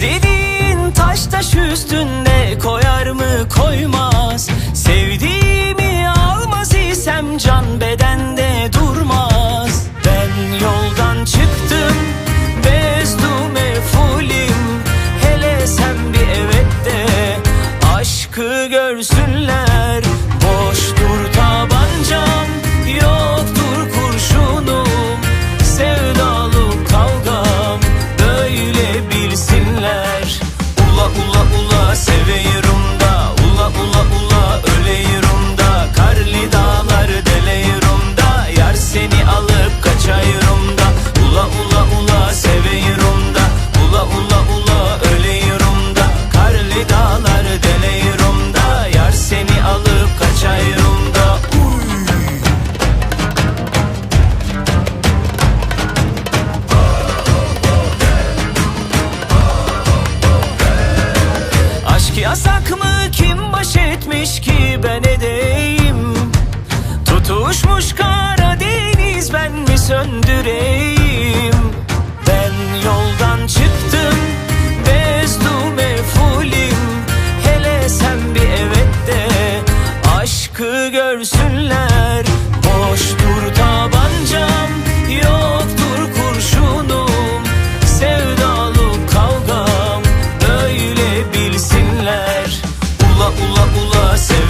Dediğin taş taş üstünde koyar mı koymaz. Sevdiğimi almaz isem can bedende durmaz. Ben yoldan çıktım bezdume fulim. Hele sen bir evet de aşkı görsünler. kim baş etmiş ki ben edeyim? Tutuşmuş kara deniz ben mi söndüreyim? massive.